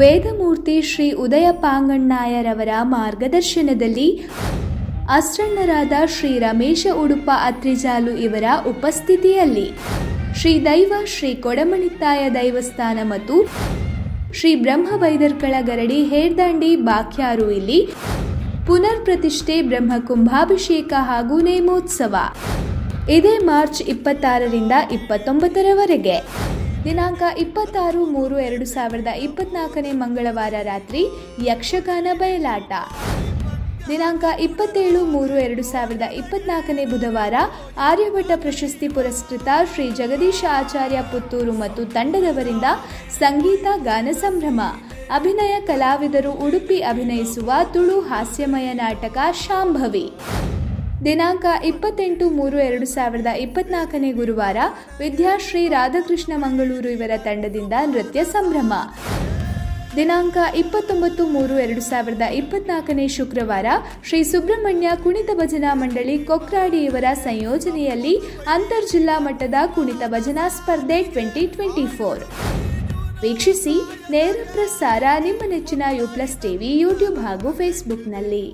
ವೇದಮೂರ್ತಿ ಶ್ರೀ ಉದಯ ಪಾಂಗಣ್ಣಾಯರವರ ಮಾರ್ಗದರ್ಶನದಲ್ಲಿ ಅಸ್ರಣ್ಣರಾದ ಶ್ರೀ ರಮೇಶ ಉಡುಪ ಅತ್ರಿಜಾಲು ಇವರ ಉಪಸ್ಥಿತಿಯಲ್ಲಿ ಶ್ರೀ ದೈವ ಶ್ರೀ ಕೊಡಮಣಿತ್ತಾಯ ದೈವಸ್ಥಾನ ಮತ್ತು ಶ್ರೀ ಬ್ರಹ್ಮ ವೈದರ್ಕಳ ಗರಡಿ ಹೇರ್ದಂಡಿ ಬಾಕ್ಯಾರು ಇಲ್ಲಿ ಪುನರ್ ಪ್ರತಿಷ್ಠೆ ಬ್ರಹ್ಮ ಕುಂಭಾಭಿಷೇಕ ಹಾಗೂ ನೇಮೋತ್ಸವ. ಇದೇ ಮಾರ್ಚ್ ಇಪ್ಪತ್ತಾರರಿಂದ ಇಪ್ಪತ್ತೊಂಬತ್ತರವರೆಗೆ. ದಿನಾಂಕ ಇಪ್ಪತ್ತಾರು ಮೂರು ಎರಡು ಸಾವಿರದ ಇಪ್ಪತ್ನಾಲ್ಕನೇ ಮಂಗಳವಾರ ರಾತ್ರಿ ಯಕ್ಷಗಾನ ಬಯಲಾಟ. ದಿನಾಂಕ ಇಪ್ಪತ್ತೇಳು ಮೂರು ಎರಡು ಸಾವಿರದ ಇಪ್ಪತ್ನಾಲ್ಕನೇ ಬುಧವಾರ ಆರ್ಯಭಟ್ಟ ಪ್ರಶಸ್ತಿ ಪುರಸ್ಕೃತ ಶ್ರೀ ಜಗದೀಶ ಆಚಾರ್ಯ ಪುತ್ತೂರು ಮತ್ತು ತಂಡದವರಿಂದ ಸಂಗೀತ, ಗಾನ ಸಂಭ್ರಮ. ಅಭಿನಯ ಕಲಾವಿದರು ಉಡುಪಿ ಅಭಿನಯಿಸುವ ತುಳು ಹಾಸ್ಯಮಯ ನಾಟಕ ಶಾಂಭವಿ. ದಿನಾಂಕ ಇಪ್ಪತ್ತೆಂಟು ಮೂರು ಎರಡು ಸಾವಿರದ ಇಪ್ಪತ್ನಾಲ್ಕನೇ ಗುರುವಾರ ವಿದ್ಯಾಶ್ರೀ ರಾಧಾಕೃಷ್ಣ ಮಂಗಳೂರು ಇವರ ತಂಡದಿಂದ ನೃತ್ಯ ಸಂಭ್ರಮ. ದಿನಾಂಕ ಇಪ್ಪತ್ತೊಂಬತ್ತು ಮೂರು ಎರಡು ಸಾವಿರದ ಇಪ್ಪತ್ನಾಲ್ಕನೇ ಶುಕ್ರವಾರ ಶ್ರೀ ಸುಬ್ರಹ್ಮಣ್ಯ ಕುಣಿತ ಭಜನಾ ಮಂಡಳಿ ಕೊಕ್ರಾಡಿ ಇವರ ಸಂಯೋಜನೆಯಲ್ಲಿ ಅಂತರ್ಜಿಲ್ಲಾ ಮಟ್ಟದ ಕುಣಿತ ಭಜನಾ ಸ್ಪರ್ಧೆ ಟ್ವೆಂಟಿ ಟ್ವೆಂಟಿ ಫೋರ್. ವೀಕ್ಷಿಸಿ ನೇರ ಪ್ರಸಾರ ನಿಮ್ಮ ನೆಚ್ಚಿನ ಯು ಪ್ಲಸ್ ಟಿವಿ, ಯೂಟ್ಯೂಬ್ ಹಾಗೂ ಫೇಸ್ಬುಕ್ನಲ್ಲಿ.